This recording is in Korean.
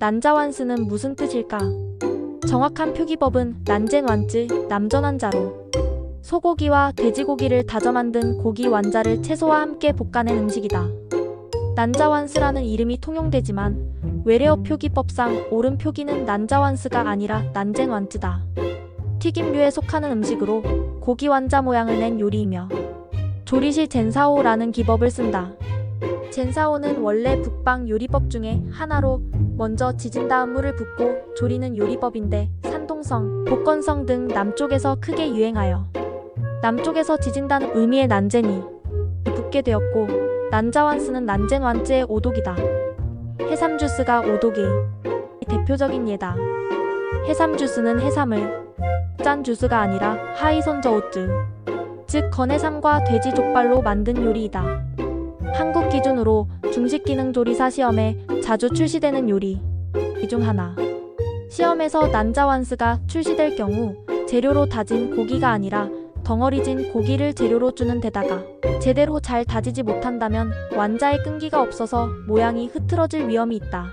난자완스는 무슨 뜻일까? 정확한 표기법은 난젠 완즈 남전환자로 소고기와 돼지고기를 다져 만든 고기 완자를 채소와 함께 볶아낸 음식이다. 난자완스라는 이름이 통용되지만 외래어 표기법상 옳은 표기는 난자완스가 아니라 난젠 완즈다. 튀김류에 속하는 음식으로 고기 완자 모양을 낸 요리이며 조리 시 젠사오라는 기법을 쓴다. 젠사오는 원래 북방 요리법 중에 하나로 먼저 지진 다음 물을 붓고 조리는 요리법인데 산동성, 복건성 등 남쪽에서 크게 유행하여 남쪽에서 지진다는 의미의 난젠이 붙게 되었고 난자완스는 난젠 완즈의 오독이다. 해삼 주스가 오독의 대표적인 예다. 해삼 주스는 해삼을 짠 주스가 아니라 하이선저 오즈 즉 건해삼과 돼지 족발로 만든 요리이다. 한국 기준으로 중식 기능 조리사 시험에 자주 출시되는 요리 이중 하나. 시험에서 난자완스가 출시될 경우 재료로 다진 고기가 아니라 덩어리진 고기를 재료로 주는 데다가 제대로 잘 다지지 못한다면 완자의 끈기가 없어서 모양이 흐트러질 위험이 있다.